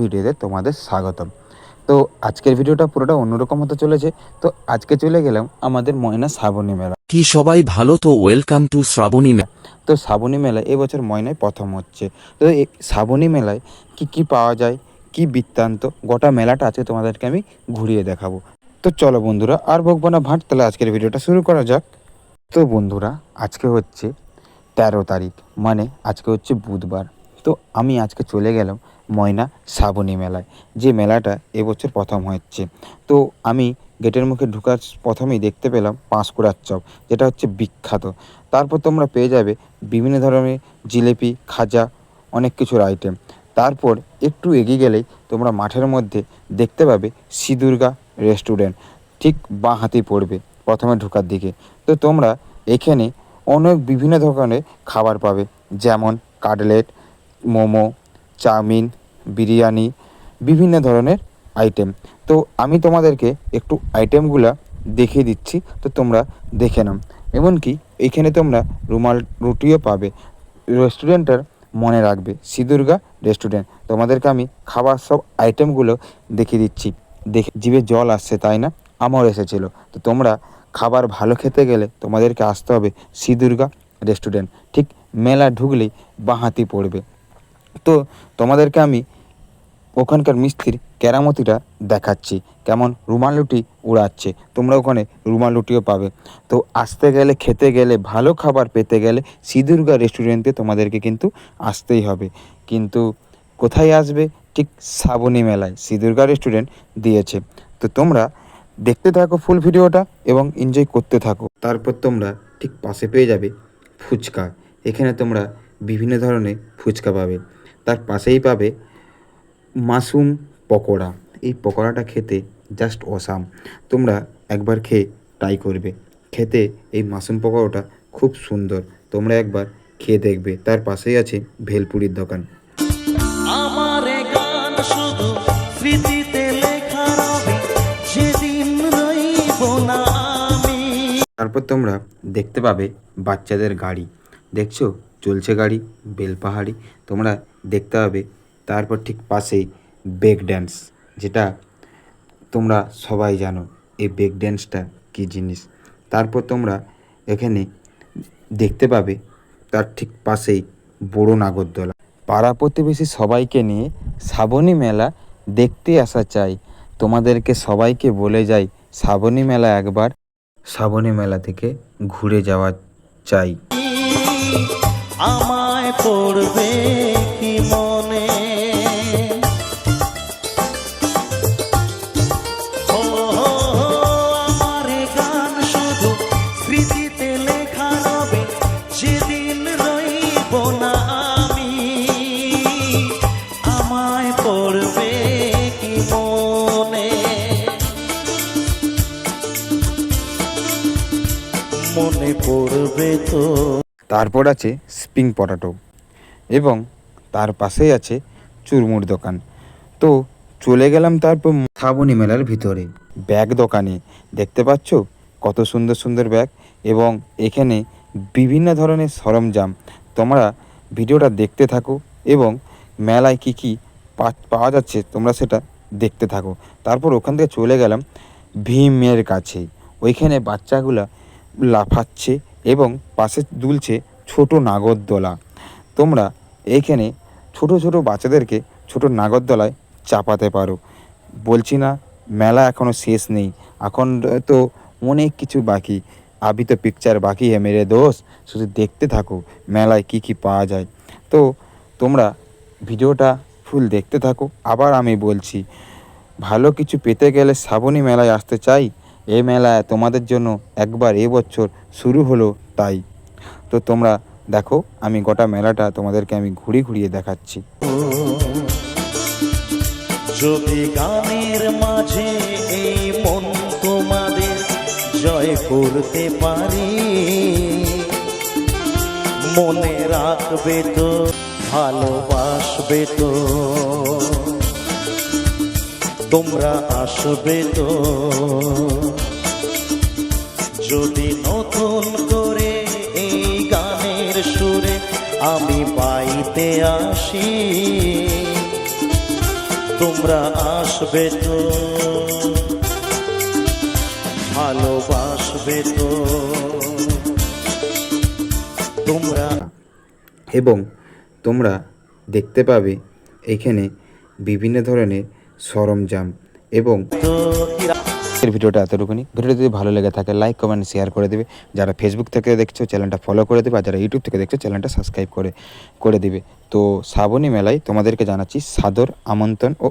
ভিডিওতে তোমাদের স্বাগতম। তো আজকের ভিডিওটা পুরোটা অন্যরকম হতে চলেছে। তো আজকে চলে গেলাম আমাদের ময়না শ্রাবণী মেলা। কি সবাই ভালো তো ওয়েলকাম টু শ্রাবণী মেলা। তো শ্রাবণী মেলায় এবছর ময়নায় প্রথম হচ্ছে। তো শ্রাবণী মেলায় কি কি পাওয়া যায় কি বৃত্তান্ত গোটা মেলাটা আছে তোমাদেরকে আমি ঘুরিয়ে দেখাবো। তো চলো বন্ধুরা আর বকবো না ভাট তাহলে আজকের ভিডিওটা শুরু করা যাক। তো বন্ধুরা আজকে হচ্ছে তেরো তারিখ মানে আজকে হচ্ছে বুধবার। তো আমি আজকে চলে গেলাম ময়না শ্রাবণী মেলায়, যে মেলাটা এবছর প্রথম হচ্ছে তো আমি গেটের মুখে ঢুকার প্রথমেই দেখতে পেলাম পাঁশকুড়ার চপ যেটা হচ্ছে বিখ্যাত। তারপর তোমরা পেয়ে যাবে বিভিন্ন ধরনের জিলেপি, খাজা, অনেক কিছুর আইটেম তারপর একটু এগিয়ে গেলেই তোমরা মাঠের মধ্যে দেখতে পাবে শ্রীদুর্গা রেস্টুরেন্ট ঠিক বাঁ হাতি পড়বে প্রথমে ঢোকার দিকে। তো তোমরা এখানে অনেক বিভিন্ন ধরনের খাবার পাবে, যেমন কাটলেট, মোমো, চাউমিন বিরিয়ানি, বিভিন্ন ধরনের আইটেম তো আমি তোমাদেরকে একটু আইটেমগুলো দেখিয়ে দিচ্ছি, তো তোমরা দেখে নাও। এমনকি এখানে তোমরা রুমাল রুটিও পাবে। রেস্টুরেন্টটার মনে রাখবে শ্রীদুর্গা রেস্টুরেন্ট। তোমাদেরকে আমি খাবার সব আইটেমগুলো দেখিয়ে দিচ্ছি। দেখে, জিভে জল আসছে, তাই না? আমার এসেছিল। তো তোমরা খাবার ভালো খেতে গেলে তোমাদেরকে আসতে হবে শ্রীদুর্গা রেস্টুরেন্ট। ঠিক মেলা ঢুকলেই বাঁহাতি পড়বে। তো তোমাদেরকে আমি ওখানকার মিস্ত্রির কেরামতিটা দেখাচ্ছি, কেমন রুমাল রুটি উড়াচ্ছে, তোমরা ওখানে রুমাল রুটিও পাবে। তো আসতে গেলে, খেতে গেলে, ভালো খাবার পেতে গেলে শ্রীদুর্গা রেস্টুরেন্টে তোমাদেরকে কিন্তু আসতেই হবে। কিন্তু কোথায় আসবে? ঠিক শ্রাবণী মেলায় শ্রীদুর্গা রেস্টুরেন্ট দিয়েছে। তো তোমরা দেখতে থাকো ফুল ভিডিওটা এবং এনজয় করতে থাকো। তারপর তোমরা ঠিক পাশে পেয়ে যাবে ফুচকা। এখানে তোমরা বিভিন্ন ধরনের ফুচকা পাবে। তার পাশেই পাবে মাশরুম পকোড়া। এই পকোড়াটা খেতে জাস্ট অসাম তোমরা একবার খেয়ে ট্রাই করবে। খেতে এই মাশরুম পকোড়াটা খুব সুন্দর। তোমরা একবার খেয়ে দেখবে। তার পাশেই আছে ভেলপুরির দোকান। আমার গান শুধু স্মৃতিতে লেখা রবে যেদিন রইব না তারপর তোমরা দেখতে পাবে বাচ্চাদের গাড়ি। দেখছ? চলছে গাড়ি বেলপাহাড়ি তোমরা দেখতে পাবে। তারপর ঠিক পাশেই ব্রেক ড্যান্স যেটা তোমরা সবাই জানো, এই ব্রেক ড্যান্সটা কী জিনিস। তারপর তোমরা এখানে দেখতে পাবে, তার ঠিক পাশেই বড় নাগরদোলা। পাড়া প্রতিবেশী সবাইকে নিয়ে শ্রাবণী মেলা দেখতে আসা চাই। তোমাদেরকে সবাইকে বলে যাই, শ্রাবণী মেলা একবার, শ্রাবণী মেলা থেকে ঘুরে যাওয়া চাই। আমায় পড়বে কি মনে? শুধু লেখা আমি। আমায় পড়বে কি মনে? মনে পড়বে তো তারপর আছে স্প্রিং পটাটো এবং তার পাশেই আছে চুরমুর দোকান। তো চলে গেলাম তারপর শ্রাবণী মেলার ভিতরে, ব্যাগ দোকানে। দেখতে পাচ্ছ কত সুন্দর সুন্দর ব্যাগ এবং এখানে বিভিন্ন ধরনের সরঞ্জাম। তোমরা ভিডিওটা দেখতে থাকো এবং মেলায় কি কি পাওয়া যাচ্ছে তোমরা সেটা দেখতে থাকো। তারপর ওখান থেকে চলে গেলাম ভীমের কাছে। ওইখানে বাচ্চাগুলা লাফাচ্ছে এবং পাশে দুলছে ছোট নাগরদোলা। তোমরা এইখানে ছোট ছোট বাচ্চাদেরকে ছোট নাগরদোলায় চাপাতে পারো। বলছি না, মেলা এখনও শেষ নেই। এখন তো অনেক কিছু বাকি। আবি তো পিকচার বাকি হে মেরে দোষ শুধু দেখতে থাকো, মেলায় কি কি পাওয়া যায়। তো তোমরা ভিডিওটা ফুল দেখতে থাকো। আবার আমি বলছি, ভালো কিছু পেতে গেলে শ্রাবণী মেলায় আসতে চাই। এই মেলা তোমাদের জন্য একবার এবছর শুরু হলো তাই। তো তোমরা দেখো, আমি গোটা মেলাটা তোমাদেরকে আমি ঘুরি ঘুরিয়ে দেখাচ্ছি। যদি গানের মাঝে এই মন তোমাদের জয় করতে পারি, মনে রাখবে তো, ভালোবাসবে তো। তোমরা আসবে তো। যদি নতুন করে এই গানের সুরে আমি পাইতে আসি, তোমরা আসবে তো। ভালোবাসবে তো। তোমরা এবং তোমরা দেখতে পাবে এখানে বিভিন্ন ধরনের সরঞ্জাম এবং ভিডিওটা এতটুকুনি। ভিডিওটা যদি ভালো লেগে থাকে লাইক কমেন্ট শেয়ার করে দেবে। যারা ফেসবুক থেকে দেখছ চ্যানেলটা ফলো করে দেবে। আর যারা ইউটিউব থেকে দেখছ চ্যানেলটা সাবস্ক্রাইব করে করে দেবে। তো, শ্রাবণী মেলায় তোমাদেরকে জানাচ্ছি সাদর আমন্ত্রণ ও